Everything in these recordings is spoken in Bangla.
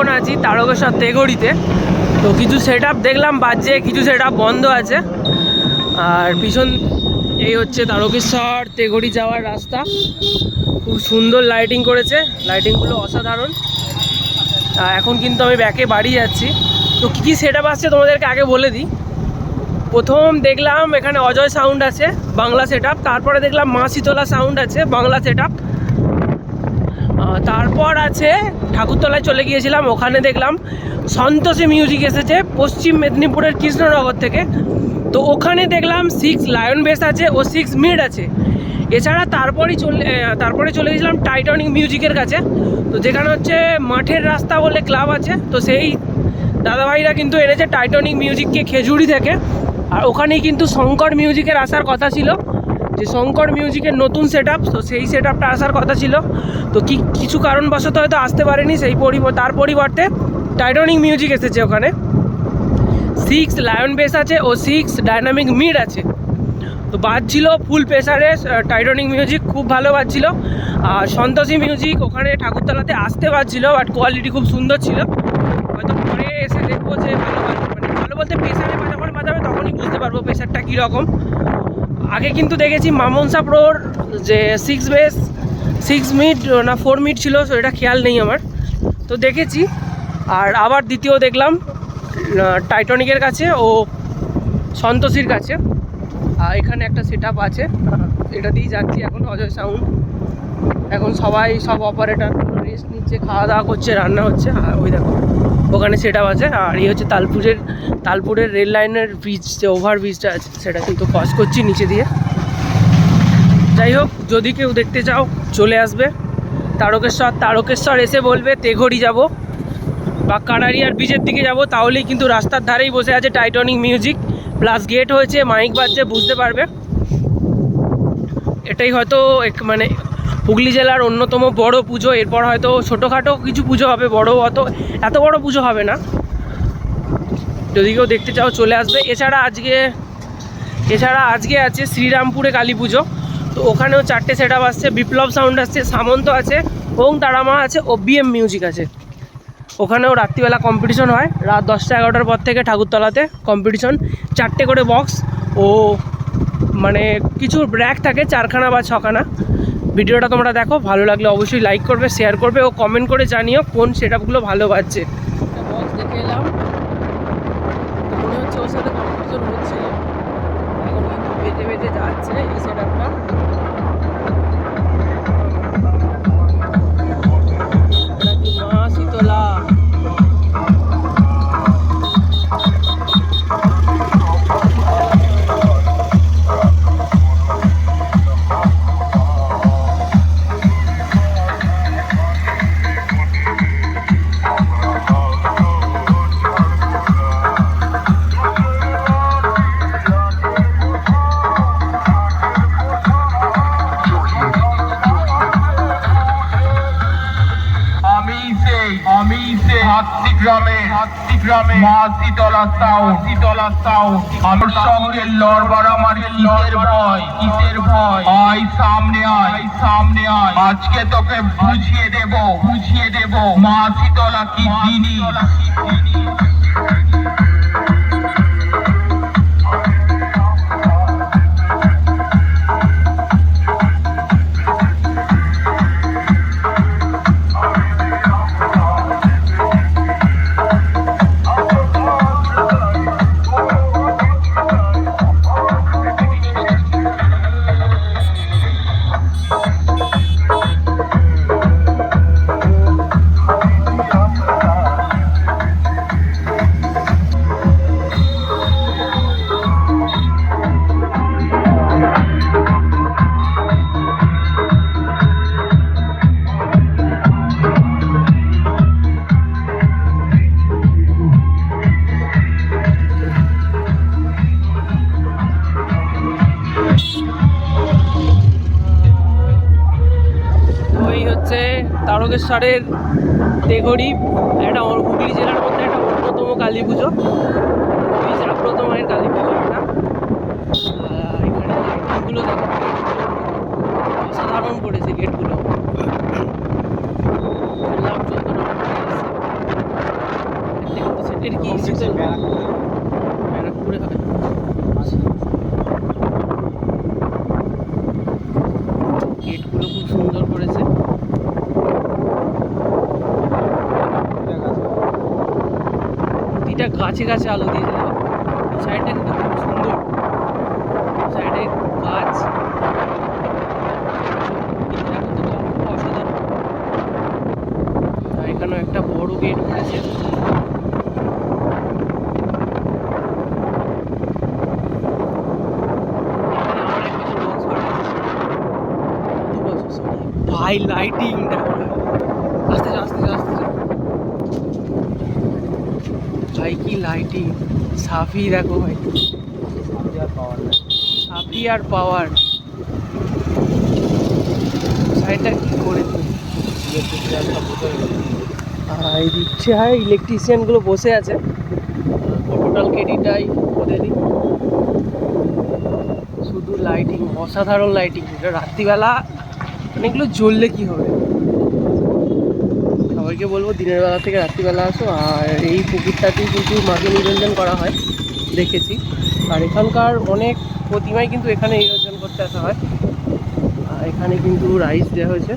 এখন আছি তারকেশ্বর তেগড়িতে তো কিছু সেট দেখলাম, বাজছে, কিছু সেট বন্ধ আছে। আর পিছন এই হচ্ছে তারকেশ্বর তেগড়ি যাওয়ার রাস্তা। খুব সুন্দর লাইটিং করেছে লাইটিংগুলো অসাধারণ। এখন কিন্তু আমি ব্যাকে বাড়ি যাচ্ছি। তো কী কী সেট আসছে তোমাদেরকে আগে বলে দিই। প্রথম দেখলাম এখানে অজয় সাউন্ড আছে, বাংলা সেট তারপরে দেখলাম মা শীতলা সাউন্ড আছে, বাংলা সেট তারপর আছে, ঠাকুরতলায় চলে গিয়েছিলাম, ওখানে দেখলাম সন্তোষী মিউজিক এসেছে পশ্চিম মেদিনীপুরের কৃষ্ণনগর থেকে। তো ওখানে দেখলাম সিক্স লায়ন বেস আছে ও সিক্স মিড আছে। এছাড়া তারপরই চলে তারপরে চলে গেছিলাম টাইটনিক মিউজিকের কাছে। তো যেখানে হচ্ছে মাঠের রাস্তা বলে ক্লাব আছে, তো সেই দাদাভাইরা কিন্তু এনেছে টাইটনিক মিউজিককে খেজুরি থেকে। আর ওখানেই কিন্তু শঙ্কর মিউজিকের আসার কথা ছিল। যে শঙ্কর মিউজিকের নতুন সেট তো সেই সেট আসার কথা ছিল। তো কি, কিছু কারণবশত হয়তো আসতে পারেনি, সেই তার পরিবর্তে টাইটনিক মিউজিক এসেছে ওখানে। সিক্স লায়ন বেস আছে ও সিক্স ডাইনামিক মিড আছে। তো বাজছিল ফুল প্রেসারে টাইটনিক মিউজিক খুব ভালো বাজছিল। আর সন্তোষী মিউজিক ওখানে ঠাকুরতলাতে আসতে পারছিল বাট কোয়ালিটি খুব সুন্দর ছিল। হয়তো পরে এসে দেখব যে ভালো মানে ভালো বলতে প্রেসারে যখন বাজাবে, তখনই বুঝতে পারব প্রেসারটা কীরকম। আগে কিন্তু দেখেছি মামনসা প্রোর যে সিক্স বেস সিক্স মিড না ফোর মিট ছিল, তো এটা খেয়াল নেই আমার। তো দেখেছি, আর আবার দ্বিতীয় দেখলাম টাইটনিকের কাছে, ও সন্তোষীর কাছে। আর এখানে একটা সেট আছে, এটা দিয়েই যাচ্ছি এখন, অজয় সাউন্ড এখন সবাই সব অপারেটার রেস্ট নিচ্ছে খাওয়া দাওয়া করছে, রান্না হচ্ছে আর ওই দেখো। ওখানে সেট আপ আছে, আর এই হচ্ছে তালপুরের তালপুরের রেল লাইনের ব্রিজ যে ওভার ব্রিজটা আছে, সেটা কিন্তু ক্রস করছি নিচে দিয়ে। যাই হোক, যদি কেউ দেখতে চাও, চলে আসবে। তারকেশ্বর তারকেশ্বর এসে বলবে, তেঘড়ি যাব বা কানারিয়ার ব্রিজের দিকে যাব, তাহলেই কিন্তু রাস্তার ধারেই বসে আছে টাইটনিক মিউজিক প্লাস গেট হয়েছে মাইক বাজছে, বুঝতে পারবে। এটাই হয়তো এক- মানে হুগলি জেলার অন্যতম বড় পুজো, এরপর হয়তো ছোটোখাটো কিছু পুজো হবে বড় অত, এত বড় পুজো হবে না। যদি কেউ দেখতে চাও, চলে আসবে। এছাড়া আজকে এছাড়া আজকে আছে শ্রীরামপুরে কালী পুজো। তো ওখানেও চারটে সেট আপ আসছে, বিপ্লব সাউন্ড আসছে, সামন্ত আছে, ওং তারামা আছে, ও বিএম মিউজিক আছে। ওখানেও রাত্রিবেলা কম্পিটিশন হয়। রাত দশটা এগারোটার পর থেকে ঠাকুরতলাতে কম্পিটিশন চারটে করে বক্স ও মানে কিছু ব্র্যাক থাকে, চারখানা বা ছখানা। ভিডিওটা তোমরা দেখো, ভালো লাগলে অবশ্যই লাইক করবে শেয়ার করবে ও কমেন্ট করে জানিও কোন সেট আপগুলো ভালো পাচ্ছে। দেখে এলাম। মনে হচ্ছে ওর সাথে কম্পিটিশন হচ্ছে এখন কিন্তু বেঁধে বেঁধে যাচ্ছে এই সেট আপটা আমি সেই হাতি গ্রামে হাতি গ্রামে। মা শীতলা সাউ শীতলা সাউ আমার সঙ্গে লড়বার আমার লড়ের ভয়। কিসের ভয়। আয় সামনে আয়। সামনে আয়। আজকে তোকে বুঝিয়ে দেব। বুঝিয়ে দেব। মা শীতলা কি জিনিস? তারকেশ্বরের তেগড়ি একটা হুগলি জেলার মধ্যে একটা অন্যতম কালী পুজো। হুগলি জেলার প্রথম আয়ের কালী পুজো এটা। এখানে লাইটিংগুলো দেখো। অসাধারণ করেছে গেটগুলো। এর কি ব্যারাকপুরে হবে। গাছে গাছে আলো দিয়েছে দেখো সাইডটা কিন্তু খুব সুন্দর। সাইডে গাছ এখানেও একটা বড় গেট এখানে sorry। ভাই লাইটিং দেখো আস্তে যাও, আস্তে যাও, আস্তে যাও। ভাই কি লাইটিং, সাফি দেখো ভাই। সাফি আর পাওয়ার। সাইডটা কি করে এই দিচ্ছে, হয় ইলেকট্রিশিয়ানগুলো বসে আছে। টোটাল কেডিটাই ওদেরই শুধু লাইটিং অসাধারণ লাইটিং এটা রাত্রিবেলা অনেকগুলো জ্বললে কি হবে? সবাইকে বলব, দিনের বেলা থেকে রাত্রিবেলা আসো। আর এই পুকুরটাতেই কিন্তু মাকে নিরঞ্জন করা হয়, দেখেছি। আর এখানকার অনেক প্রতিমাই কিন্তু এখানে নিরঞ্জন করতে আসা হয়। আর এখানে কিন্তু রাইস দেওয়া হয়েছে।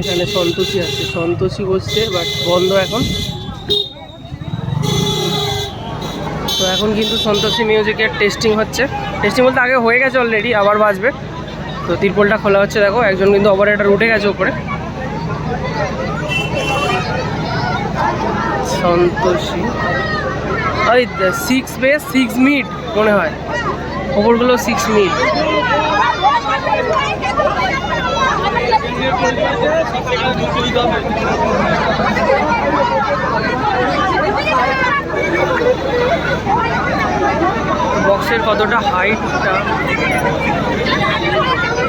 এখানে সন্তোষী আছে। সন্তোষী বসছে বাট বন্ধ এখন। তো এখন কিন্তু সন্তোষী মিউজিকের টেস্টিং হচ্ছে। টেস্টিং বলতে আগে হয়ে গেছে অলরেডি আবার বাজবে। তো তিরপলটা খোলা হচ্ছে, দেখো। একজন কিন্তু অপারেটার উঠে গেছে উপরে। সন্তোষী। ওই সিক্স বেস সিক্স মিড মনে হয়। ওপরগুলো সিক্স মিড বক্সের কতটা হাইটটা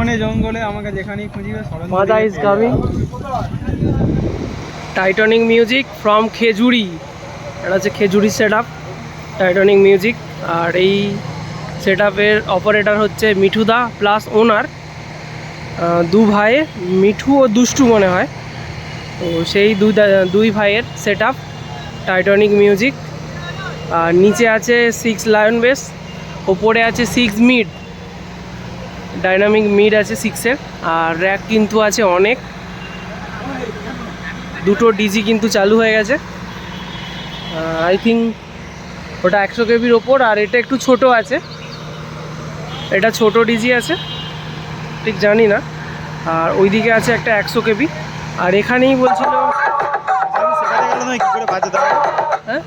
বনে জঙ্গলে আমাকে যেখানেই খুঁজিবে মাদা is coming. Titanic music from Khejuri এটা হচ্ছে Khejuri set up Titanic music আর এই সেট আপের অপারেটর হচ্ছে মিঠুদা প্লাস ওনার দু ভাই মিঠু ও দুষ্টু মনে হয়। তো সেই দুই দুই ভাইয়ের সেট আপ টাইটনিক মিউজিক আর নিচে আছে সিক্স লায়ন বেস ওপরে আছে সিক্স মিড ডাইনামিক মিড আছে সিক্সের আর র্যাক কিন্তু আছে অনেক। দুটো ডিজি কিন্তু চালু হয়ে গেছে। আই থিঙ্ক ওটা একশো কেবির ওপর আর এটা একটু ছোট আছে। এটা ছোট ডিজি আছে ঠিক জানি না। আর ওইদিকে আছে একটা একশো কেবি। আর এখানেই বলছিল হ্যাঁ?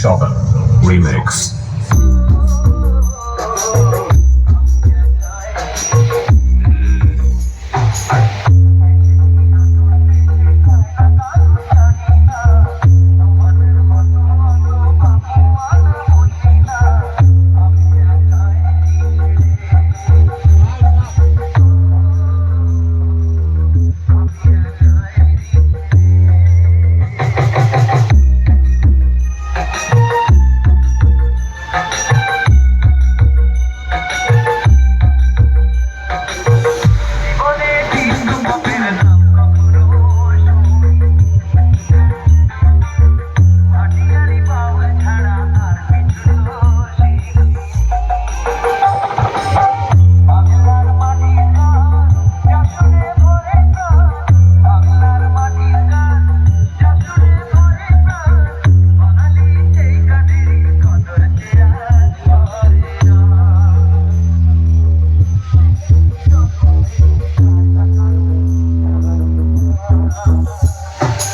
Shop Remix.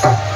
you.